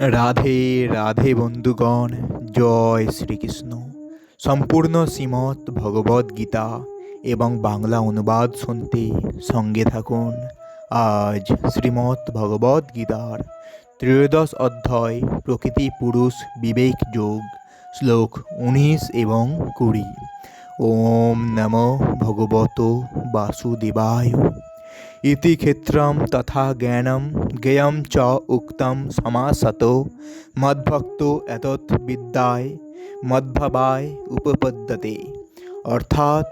রাধে রাধে বন্ধুগণ, জয় শ্রীকৃষ্ণ। সম্পূর্ণ শ্রীমৎ ভগবদ গীতা এবং বাংলা অনুবাদ শুনতে সঙ্গে থাকুন। আজ শ্রীমৎ ভগবদ গীতার ত্রয়োদশ অধ্যায়, প্রকৃতি পুরুষ বিবেক যোগ, শ্লোক উনিশ এবং কুড়ি। ওম নম ভগবত বাসুদেবায়। ইতি ক্ষেত্রম তথা জ্ঞানম জ্ঞেয়ম চ উক্তম সমাসত মদ্ভক্ত এতৎ বিদ্যায় মদ্ভাবায় উপপদ্যতে অর্থাৎ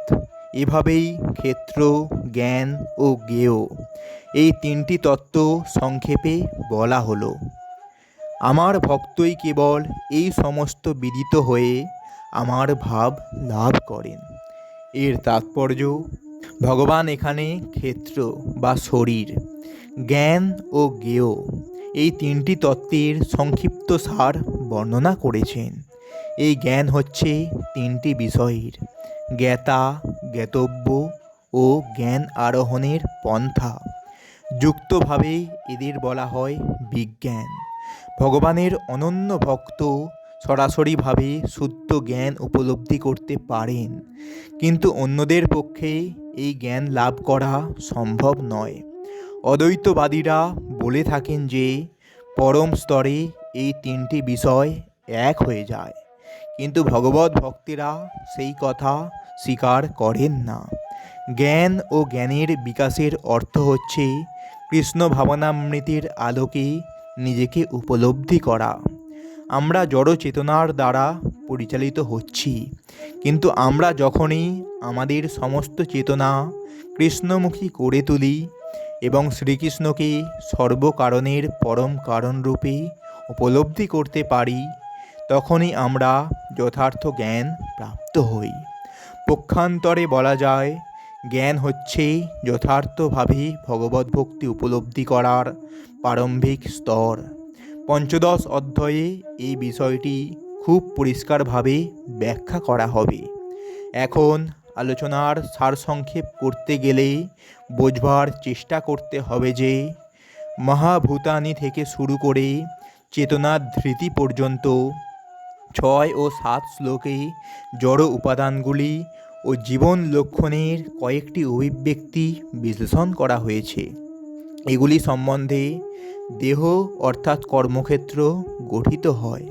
এভাবেই ক্ষেত্র জ্ঞান ও জ্ঞেয় এই তিনটি তত্ত্ব সংক্ষেপে বলা হলো। আমার ভক্তই কেবল এই সমস্ত বিদিত হয়ে আমার ভাব লাভ করেন। এর তাৎপর্য ভগবান এখানে ক্ষেত্র বা শরীর, জ্ঞান ও জ্ঞেয় এই তিনটি তত্ত্বের সংক্ষিপ্ত সার বর্ণনা করেছেন। এই জ্ঞান হচ্ছে তিনটি বিষয়ের, জ্ঞাতা, জ্ঞাতব্য ও জ্ঞান আরোহণের পন্থা। যুক্তভাবে এদের বলা হয় বিজ্ঞান। ভগবানের অনন্য ভক্ত সরাসরিভাবে শুদ্ধ জ্ঞান উপলব্ধি করতে পারেন, কিন্তু অন্যদের পক্ষে এই জ্ঞান লাভ করা সম্ভব নয়। অদ্বৈতবাদীরা বলে থাকেন যে, পরম স্তরে এই তিনটি বিষয় এক হয়ে যায়। কিন্তু ভগবত ভক্তেরা সেই কথা স্বীকার করেন না। জ্ঞান ও জ্ঞানের বিকাশের অর্থ হচ্ছে কৃষ্ণ ভাবনামৃতির আলোকে নিজেকে উপলব্ধি করা। আমরা জড় চেতনার দ্বারা পরিচালিত হচ্ছি। কিন্তু আমরা যখনই আমাদের সমস্ত চেতনা কৃষ্ণমুখী করে তুলি এবং শ্রীকৃষ্ণকে সর্বকারণের পরম কারণরূপে উপলব্ধি করতে পারি, তখনই আমরা যথার্থ জ্ঞান প্রাপ্ত হই। পক্ষান্তরে বলা যায়, জ্ঞান হচ্ছে যথার্থভাবে ভগবত ভক্তি উপলব্ধি করার প্রারম্ভিক স্তর। পঞ্চদশ অধ্যায়ে এই বিষয়টি খুব পরিষ্কারভাবে ব্যাখ্যা করা হবে। এখন আলোচনার সারসংক্ষেপ করতে গেলে বোঝবার চেষ্টা করতে হবে যে মহাভূতানি থেকে শুরু করে চেতনার ধৃতি পর্যন্ত ছয় ও সাত শ্লোকে জড় উপাদানগুলি ও জীবন লক্ষণের কয়েকটি অভিব্যক্তি বিশ্লেষণ করা হয়েছে। এগুলি সম্বন্ধে দেহ অর্থাৎ কর্মক্ষেত্র গঠিত হয়।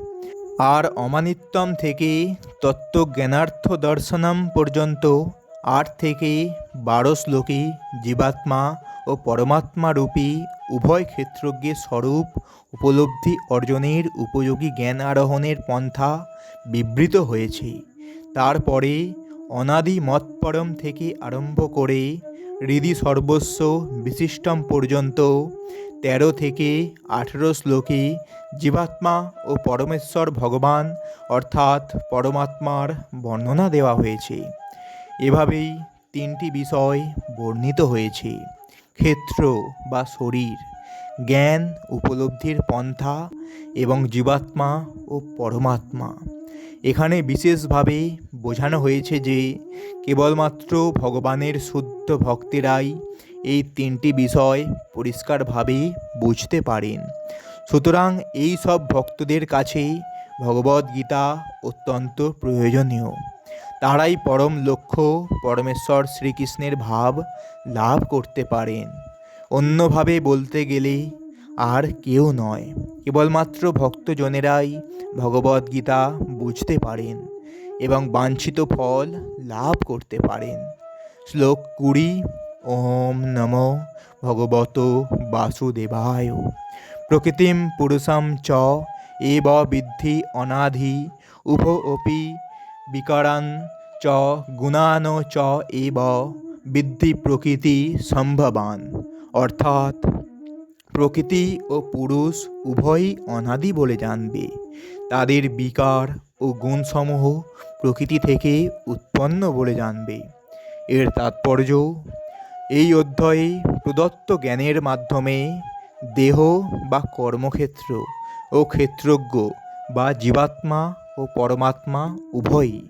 আর অমানিত্যম থেকে তত্ত্বজ্ঞানার্থ দর্শনম পর্যন্ত আট থেকে বারো শ্লোকে জীবাত্মা ও পরমাত্মা রূপী উভয় ক্ষেত্রজ্ঞের স্বরূপ উপলব্ধি অর্জনের উপযোগী জ্ঞান আরোহণের পন্থা বিবৃত হয়েছে। তারপরে অনাদি মৎপরম থেকে আরম্ভ করে হৃদি সর্বস্ব বিশিষ্টম পর্যন্ত তেরো থেকে আঠেরো শ্লোকে জীবাত্মা ও পরমেশ্বর ভগবান, অর্থাৎ পরমাত্মার বর্ণনা দেওয়া হয়েছে। এভাবেই তিনটি বিষয় বর্ণিত হয়েছে। ক্ষেত্র বা শরীর, জ্ঞান উপলব্ধির পন্থা এবং জীবাত্মা ও পরমাত্মা। এখানে বিশেষভাবে বোঝানো হয়েছে যে কেবলমাত্র ভগবানের শুদ্ধ ভক্তেরাই এই তিনটি বিষয় পরিষ্কারভাবে বুঝতে পারেন। সুতরাং এই সব ভক্তদের কাছে ভগবদ্গীতা অত্যন্ত প্রয়োজনীয়। তারাই পরম লক্ষ্য পরমেশ্বর শ্রীকৃষ্ণের ভাব লাভ করতে পারেন। অন্যভাবে বলতে গেলে আর কেউ নয়। কেবলমাত্র ভক্তজনেরাই ভগবদ্গীতা বুঝতে পারেন এবং বাঞ্ছিত ফল লাভ করতে পারেন। শ্লোক কুড়ি, ওম নম ভগবত বাসুদেবায়। প্রকৃতিম পুরুষম চ, এব বিদ্ধি অনাধি, উভ অপি বিকারান চ, গুণান চ, এব বিদ্ধি প্রকৃতি সম্ভবান। অর্থাৎ প্রকৃতি ও পুরুষ উভয়ই অনাদি বলে জানবে। তাদের বিকার ও গুণসমূহ প্রকৃতি থেকে উৎপন্ন বলে জানবে। এর তাৎপর্য, এই অধ্যায়ে প্রদত্ত জ্ঞানের মাধ্যমে দেহ বা কর্মক্ষেত্র ও ক্ষেত্রজ্ঞ বা জীবাত্মা ও পরমাত্মা উভয়ই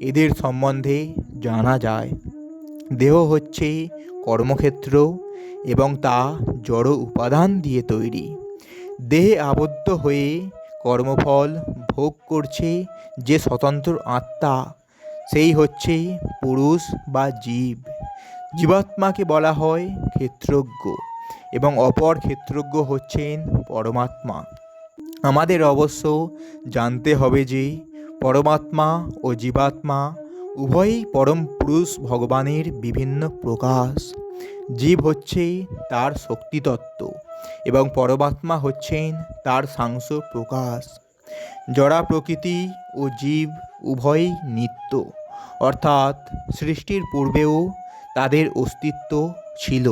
এদের সম্বন্ধে জানা যায়। দেহ হচ্ছে কর্মক্ষেত্র এবং তা জড় উপাদান দিয়ে তৈরি। দেহে আবদ্ধ হয়ে কর্মফল ভোগ করছে যে স্বতন্ত্র আত্মা, সেই হচ্ছে পুরুষ বা জীব। জীবাত্মাকে বলা হয় ক্ষেত্রজ্ঞ এবং অপর ক্ষেত্রজ্ঞ হচ্ছেন পরমাত্মা। আমাদের অবশ্য জানতে হবে যে পরমাত্মা ও জীবাত্মা উভয়ই পরম পুরুষ ভগবানের বিভিন্ন প্রকাশ। জীব হচ্ছে তার শক্তিতত্ত্ব এবং পরমাত্মা হচ্ছেন তার সাংস প্রকাশ। জড়া প্রকৃতি ও জীব উভয়ই নিত্য, অর্থাৎ সৃষ্টির পূর্বেও তাদের অস্তিত্ব ছিল।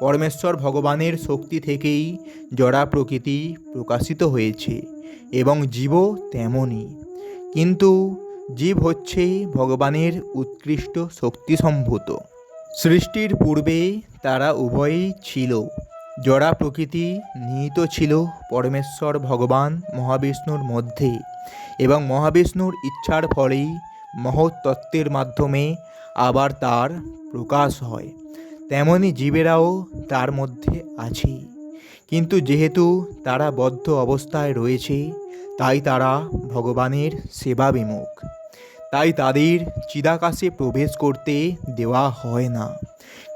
পরমেশ্বর ভগবানের শক্তি থেকেই জড়া প্রকৃতি প্রকাশিত হয়েছে এবং জীবও তেমনই। কিন্তু জীব হচ্ছে ভগবানের উৎকৃষ্ট শক্তিসম্ভূত। সৃষ্টির পূর্বে তারা উভয়ই ছিল। জড়া প্রকৃতি নিহিত ছিল পরমেশ্বর, ভগবান, মহাবিষ্ণুর মধ্যে এবং মহাবিষ্ণুর ইচ্ছার ফলেই মহৎ তত্ত্বের মাধ্যমে আবার তার প্রকাশ হয়। তেমনি জীবেরাও তার মধ্যে আছে। কিন্তু যেহেতু তারা বদ্ধ অবস্থায় রয়েছে, তাই তারা ভগবানের সেবা বিমুখ তাই তাদের চিদাকাশে প্রবেশ করতে দেওয়া হয় না।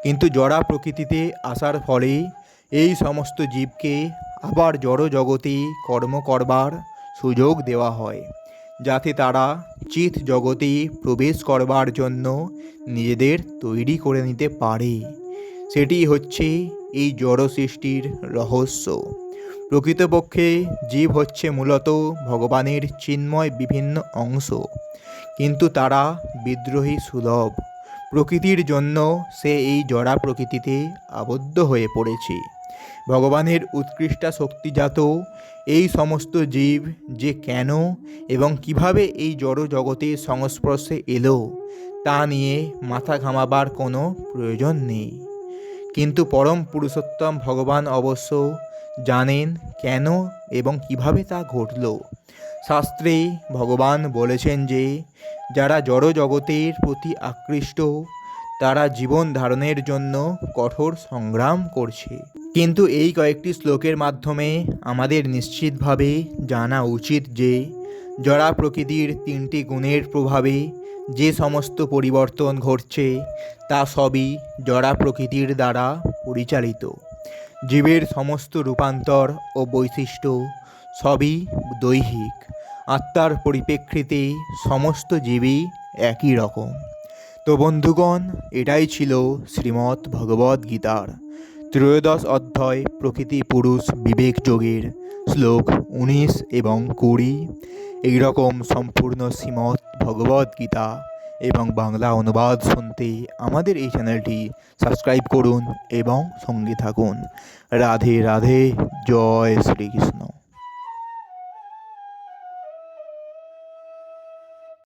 কিন্তু জড়া প্রকৃতিতে আসার ফলে এই সমস্ত জীবকে আবার জড় জগতে কর্ম করবার সুযোগ দেওয়া হয়, যাতে তারা চিত জগতে প্রবেশ করবার জন্য নিজেদের তৈরি করে নিতে পারে। সেটি হচ্ছে এই জড় সৃষ্টির রহস্য। প্রকৃতপক্ষে জীব হচ্ছে মূলত ভগবানের চিন্ময় বিভিন্ন অংশ, কিন্তু তারা বিদ্রোহী সুলভ। প্রকৃতির জন্য সে এই জড়া প্রকৃতিতে আবদ্ধ হয়ে পড়েছে। ভগবানের উৎকৃষ্টা শক্তিজাত এই সমস্ত জীব যে কেন এবং কীভাবে এই জড় জগতের সংস্পর্শে এলো, তা নিয়ে মাথা ঘামাবার কোনো প্রয়োজন নেই। কিন্তু পরম পুরুষোত্তম ভগবান অবশ্য জানেন কেন এবং কীভাবে তা ঘটল। শাস্ত্রে ভগবান বলেছেন যে, যারা জড় জগতের প্রতি আকৃষ্ট, তারা জীবন ধারণের জন্য কঠোর সংগ্রাম করছে। কিন্তু এই কয়েকটি শ্লোকের মাধ্যমে আমাদের নিশ্চিতভাবে জানা উচিত যে, জড়া প্রকৃতির তিনটি গুণের প্রভাবে যে সমস্ত পরিবর্তন ঘটছে, তা সবই জড়া প্রকৃতির দ্বারা পরিচালিত। জীবের সমস্ত রূপান্তর ও বৈশিষ্ট্য সবই দৈহিক। আত্মার পরিপ্রেক্ষিতে সমস্ত জীবই একই রকম। তো বন্ধুগণ, এটাই ছিল শ্রীমৎ ভগবদ্ গীতার ত্রয়োদশ অধ্যায় প্রকৃতি পুরুষ বিবেক যোগের শ্লোক উনিশ এবং কুড়ি। এইরকম সম্পূর্ণ শ্রীমৎ ভগবদ্ গীতা এবং বাংলা অনুবাদ শুনতে আমাদের এই চ্যানেলটি সাবস্ক্রাইব করুন এবং সঙ্গে থাকুন। রাধে রাধে, জয় শ্রীকৃষ্ণ।